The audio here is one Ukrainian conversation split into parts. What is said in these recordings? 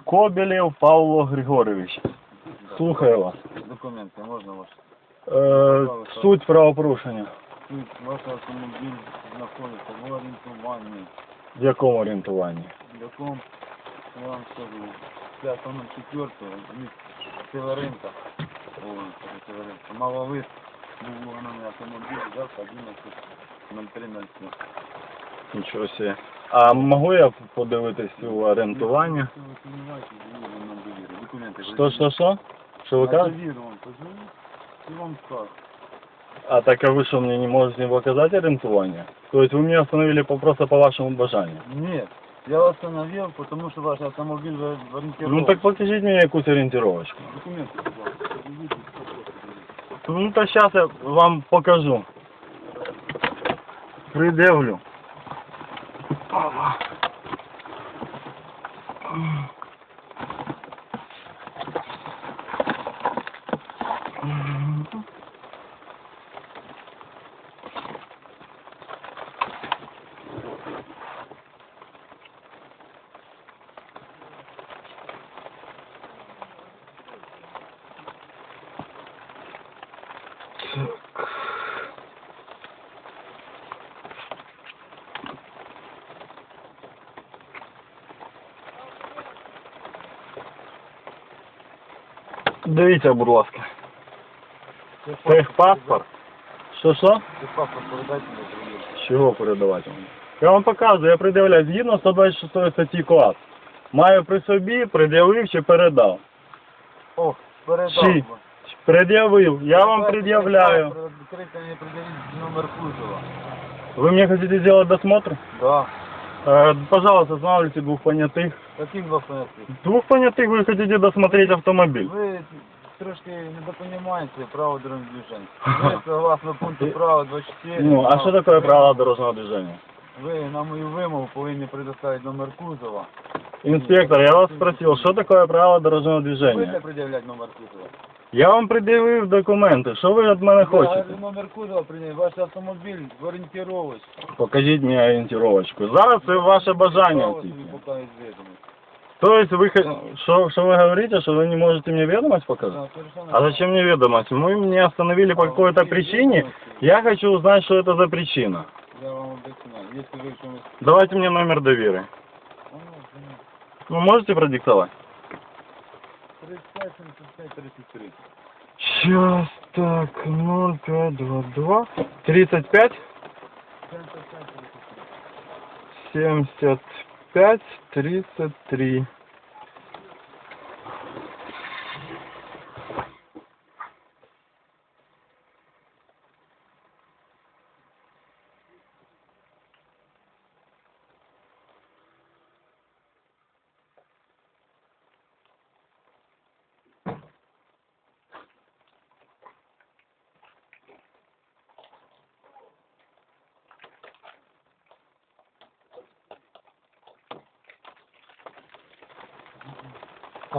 Скобелєв Павло Григорович. Слухаю вас. Документи можна ваші? Е, суть правопорушення. Ваш автомобіль знаходиться в орієнтуванні. В якому орієнтуванні? В якому, вам скажу, 5 номер 4 міст Северинка. Маловис був вогнений автомобіль, взяв 11 Нічого себе. А можу я подивитись у. Документи. Що, що, що? Що ви кажете? вам, і. А так а вы что, мне не можете показать ориентование? То есть вы меня остановили просто по вашему бажанию? Нет, я вас остановил, потому что ваш автомобиль в в. Ну так покажите мне якусь ориентировочку. Документы, пожалуйста. Идите. Ну то сейчас я вам покажу. Придивлю. Ага. Так. Дивіться, будь ласка. Техпаспорт. Що що? Техпаспорт передайте мне, привет. Чого передавати вам? Я вам показую, я пред'являю згідно 126 статті КОАС. Маю при собі, пред'явив чи передав. О, передав. Чи? Пред'явив, я вам пред'являю. Открыто мне предъявить номер кузова. Вы мне хотите сделать досмотр? Да. Э, пожалуйста, останавливайте двух понятых. Каких два понятых? Двух понятых вы хотите досмотреть автомобиль. Ви трошки недопонимаете право дорожного движения. Ви согласно пункту права 24. Ну, а что такое правила дорожного движения? Ви на мою вимогу повинні предоставити номер кузова. Инспектор, я вас спросил, что такое правила дорожного Будете движения? пред'являти номер кузова? Я вам пред'явив документи, що ви від мене Я хочете? говорю, номер кузова прийняти. Ваш автомобіль в орієнтировочці. Покажіть мені орієнтировочку. Зараз це ваше бажання Право тільки. собі поки відвідомість. То есть вы, хо- что, что вы говорите, что вы не можете мне ведомость показать? Да, совершенно А зачем мне ведомость? Мы меня остановили по какой-то причине. Я хочу узнать, что это за причина. Я вам объясняю. Если вы в чомусь... Давайте мне номер доверия. А, ну, ну, Ну, можете продиктовать? 35, 75, 33. Сейчас, так, 0522 35 75, 33.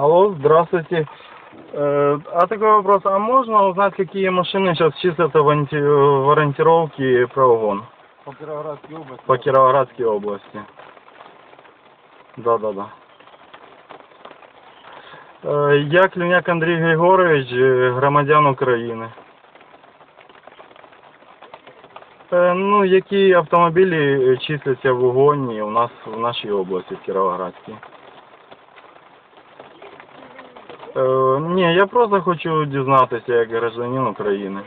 Алло, здравствуйте. Э, а такой вопрос, а можно узнать, какие машины сейчас числятся в, анти- в ориентировке прогон По Кировоградской области. по Кировоградской области? Да-да-да. Е, Я Клюняк Андрій Григорович, е, громадян України. Е, Ну, які автомобілі числяться в угоні у нас в нашій області, в Кіровоградській? Е, ні, я просто хочу дізнатися як гражданин України.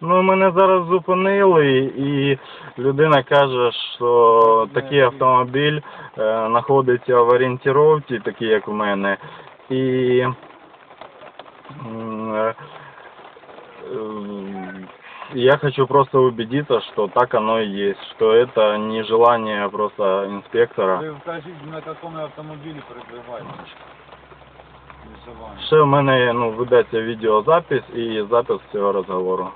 Ну, мене зараз зупинили, і людина каже, що такий автомобіль е, знаходиться в орієнтировці, такий як у мене, і е, м, я хочу просто убедиться, что так оно и есть, что это не желание просто инспектора. Ви вкажіть, на якому автомобілі перебуваєте. Вживання. Ще в мене ну, ведеться відеозапис і запис цього розговору.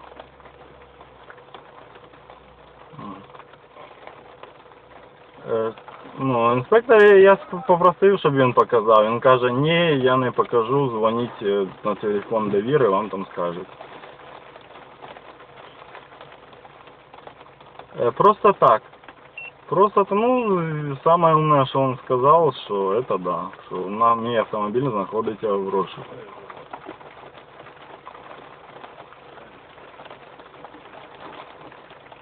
М. Е, Ну, інспектор, я сп- попросив, щоб він показав. Він каже, ні, я не покажу, дзвоніть е, на телефон довіри, вам там скажуть. Просто так. Просто, ну, саме головне, що він сказав, що це да, що на мій автомобіль знаходиться в розшуку.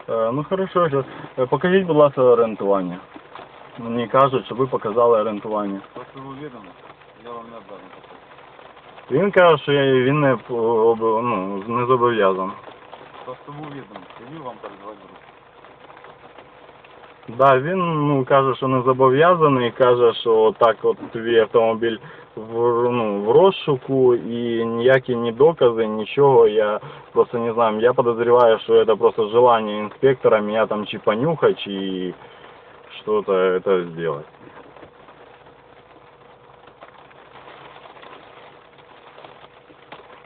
Е, Ну хорошо, щас. Е, покажіть, будь ласка, орієнтування. Мені кажуть, що ви показали орієнтування. Просто ви відомо, я вам не дам. Він каже, що я- він не, по- об- ну, не зобов'язаний. Просто ви відомо, я вам руку. Да, він ну, каже, що не зобов'язаний, каже, що так от твій автомобіль в, ну, в розшуку і ніякі ні докази, нічого, я просто не знаю, я подозреваю, что это просто желание инспектора меня там чи понюхать, чи что-то это сделать.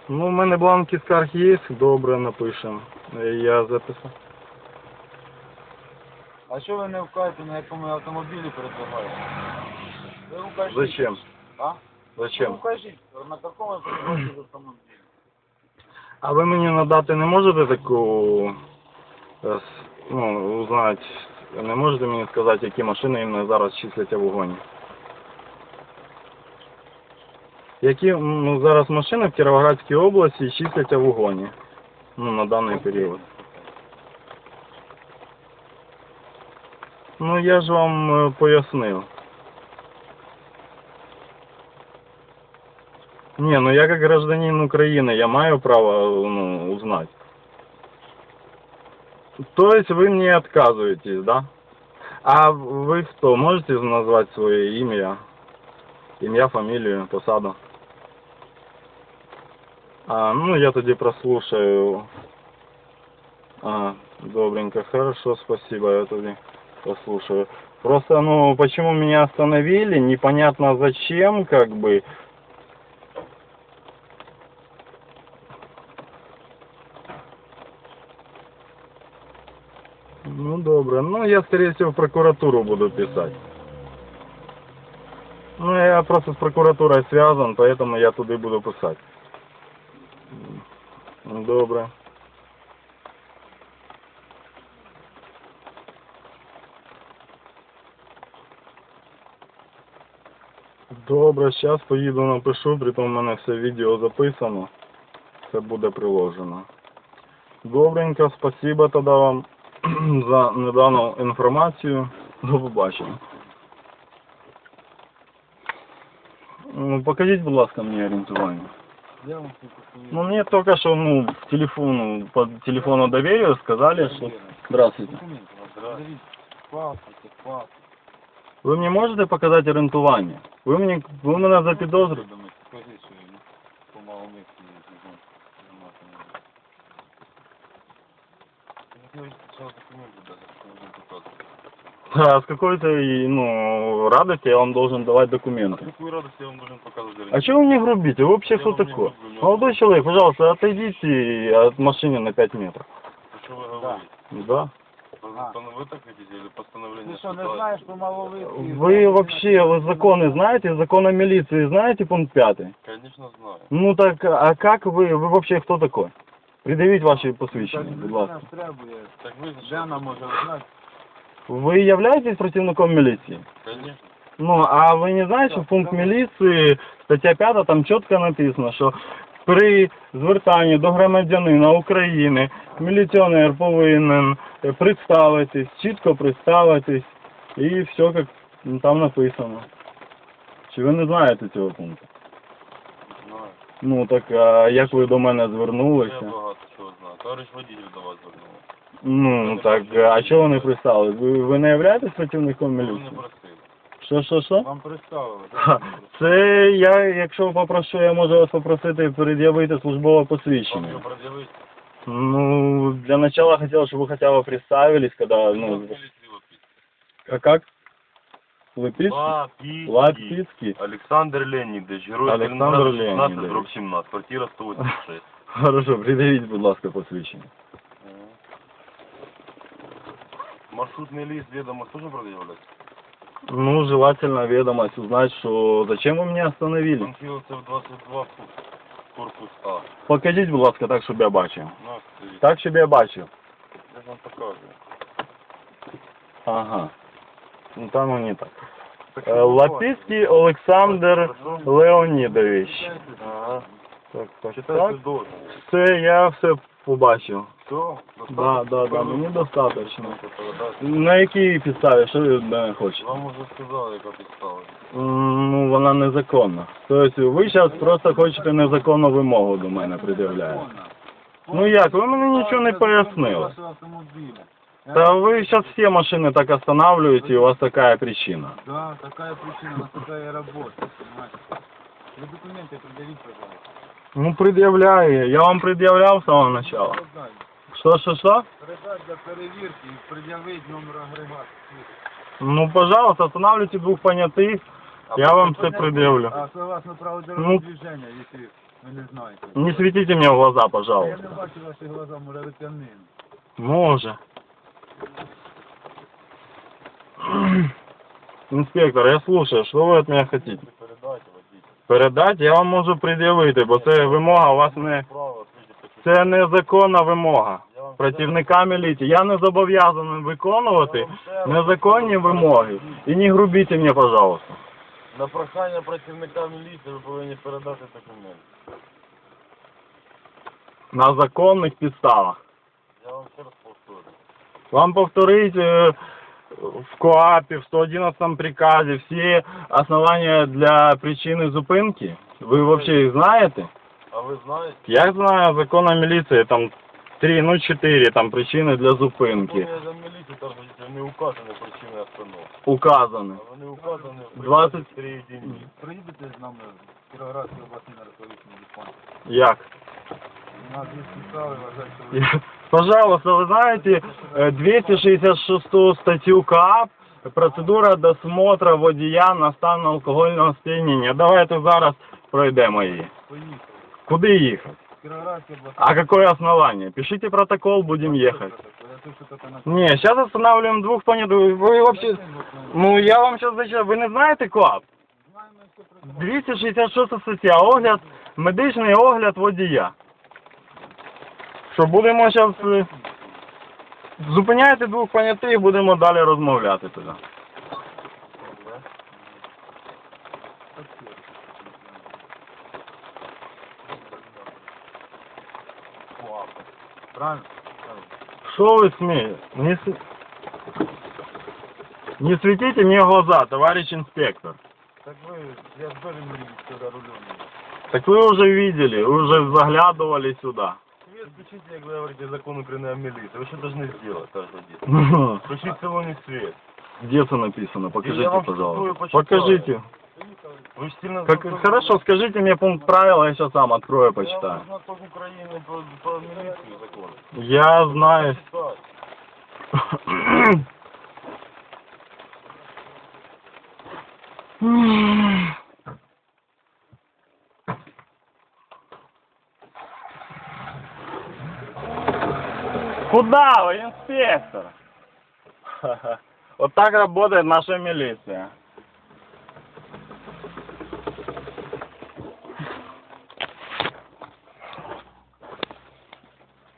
Ну, в мене бланки скарг є, добре напишемо. Я записав. А що ви не вкажете, на якому автомобілі передвигаєте? Ви вкажіть. Зачем? А? Зачем? Ви вкажіть, на якому ви передвигаєте автомобілі. А ви мені надати не можете таку, е, с- ну, узнати, не можете мені сказати, які машини іменно зараз числяться в угоні? Які ну, зараз машини в Кіровоградській області числяться в угоні? Ну, на даний період. Ну, я ж вам е, пояснив. Не, ну я как гражданин Украины, я маю право ну, узнать. То есть вы мне отказываетесь, да? А вы кто? Можете назвать свое имя? Имя, фамилию, посаду? А, ну я тоді прослушаю. А, добренько, хорошо, спасибо, я тоді послушаю. Просто, ну, почему меня остановили, непонятно зачем, как бы. Ну добре. Ну я скорее всего в прокуратуру буду писать. Ну я просто с прокуратурой связан, поэтому я туди буду писать. М, Добре. Добре, зараз поїду напишу, притом в мене все відео записано. Це буде приложено. Добренько, спасибо тоді вам за недану інформацію. До побачення. Ну, Покажіть, будь ласка, мені орієнтування. Я вам тут покажу. Ну, мне только что, ну, в телефону, по телефону доверию сказали, что... Здравствуйте. Документи, подивіться. Паспорт, паспорт. Ви мені можете показати орієнтування? Ви мені, ви мене запідозрюєте? Скажіть, що він по маломисті займати не буде. Я говорю, спочатку документи дати, що він показує. А с какой-то, и, ну, радости я вам должен давать документы. Какую радость я вам должен показывать? А чего вы мне грубите? Вы вообще Я кто вам не такой? грублю, я Молодой человек, пожалуйста, отойдите от машины на 5 метров. Что вы говорите? Да. А. Вы так хотите или постановление? Ти що, не суда? знаєш про маловисті? Вы вообще, вы законы знаете, закон о милиции знаете, пункт 5? Конечно знаю. Ну так, а как вы, вы вообще кто такой? Придавить ваши посвящения, будь ласка. Людина ж требує. Так вы за что? Дена може знати. Вы являетесь противником милиции? Конечно. Ну, а ви не знаєте, що в пункт міліції, стаття 5, там чітко написано, що при звертанні до громадянина України міліціонер повинен представитись, чітко представитись, і все як там написано. Чи ви не знаєте цього пункту? Знаю. Ну так а як ви до мене звернулися? Я багато чого знаю. Товарищ водитель до вас звернув. Ну так, а чого не представились? Ви, ви не являєтесь працівником міліції? просили. Що, що, що? Вам представили. Ха, Це я, якщо попрошу, я можу вас попросити пред'явити службове Вам посвідчення. что предъявить? Ну, для начала хотел, чтобы вы хотя бы представились, когда, ну, Милиции выпить. а как? Липицкий? Лапицкий. Лапицкий? Александр Леонидович, герой Александр Сталинграда, 16, Леонидович. дробь 17, квартира 186. Хорошо, придавіть, будь ласка, посвідчення. Маршрутный лист ведомо тоже предъявлять? Ну, желательно ведомость узнать, что зачем вы меня остановили. Панфіловцев 22 корпус А. Покажіть, будь ласка, так, щоб я бачив. На, стоїть. Так, щоб я бачив. Я вам показую. Ага. Ну там ну, не так. Так, Е, Олександр Леонідович. Ага. Так, так, Читайте так. дозвіл. Все, я все побачив. Все? Да, да, да, мені достатньо. Передати. На якій підставі, що ви від мене хочете? Вам уже сказали, яка підстава. М, Ну, вона незаконна. Тобто ви зараз просто хочете незаконну вимогу до мене пред'являєте. Ну як, ви мені нічого не пояснили. Да вы сейчас все машины так останавливаете, и у вас такая причина. Да, такая причина, у нас такая работа, понимаете. Вы документы предъявите, пожалуйста. Ну, предъявляю. Я вам предъявлял с самого начала. Передать. Что, что, что? Передать для перевірки і пред'явити номер агрегату. Ну, пожалуйста, останавливайте двух понятых. Я вам все предъявлю. А согласно правил Ну. дорожного движения, если ви не знаєте. Не светите мне в глаза, Я не пожалуйста. бачу ваші глаза, може ви темним. Може. Инспектор, я слушаю, что вы от меня хотите? Передайте водителю. Передать я вам можу пред'явити, бо це вимога у вас не... Право, слідчі Це незаконна вимога. Працівника міліції. Я не зобов'язаний виконувати незаконні вимоги. І не грубіть мені, пожалуйста. На прохання працівника міліції ви повинні передати документ. На законних підставах. Я вам ще раз повторю. Вам повторить е, в КОАПі, в 111 приказі всі основання для причини зупинки. Ви взагалі їх знаєте? А ви знаєте? Я знаю закон о міліції, там 3, ну 4 там причини для зупинки. Я за міліцію водитель не указані причини остановки. Указані. А вони указані в 20 3 единиці. Приїдете з нами в Кіровоградський обласний наркологічний диспансер. Як? Нас вважати, що ви... Пожалуйста, вы знаете э, 266 статью КАП процедура досмотра водія на стан алкогольного сп'яніння. Давайте зараз пройдемо її. поїхали. Куди їхати? А какое основание? Пишите протокол, будем ехать. Я тут що таке на... Не, сейчас останавливаем двух понятых. Вы вообще... Ну, я вам сейчас зачем? Ви не знаєте про 266 стаття. Огляд, медичний огляд водія. Що будемо зараз... Зупиняйте двох понятих, будемо далі розмовляти туди. Що ви смієте? Не, с- не светите мне в глаза, товарищ инспектор. Так ви, я ж теж не видів, що за рулем. Так вы уже видели, вы уже заглядывали сюда. Свет включите, як ви говорите, закон України о міліції. Ви що должны сделать, товарищ водитель? Включить салоне свет. Где это написано? Я Покажите, вам пожалуйста. такое почитаю. Покажите. Ви ж сильно... Как, хорошо, скажите мне пункт правила, я сейчас сам открою, Я почитаю. вам знаток України про, про міліцію закон. Я знаю. Читать. Куда вы, инспектор? Вот так работает наша милиция.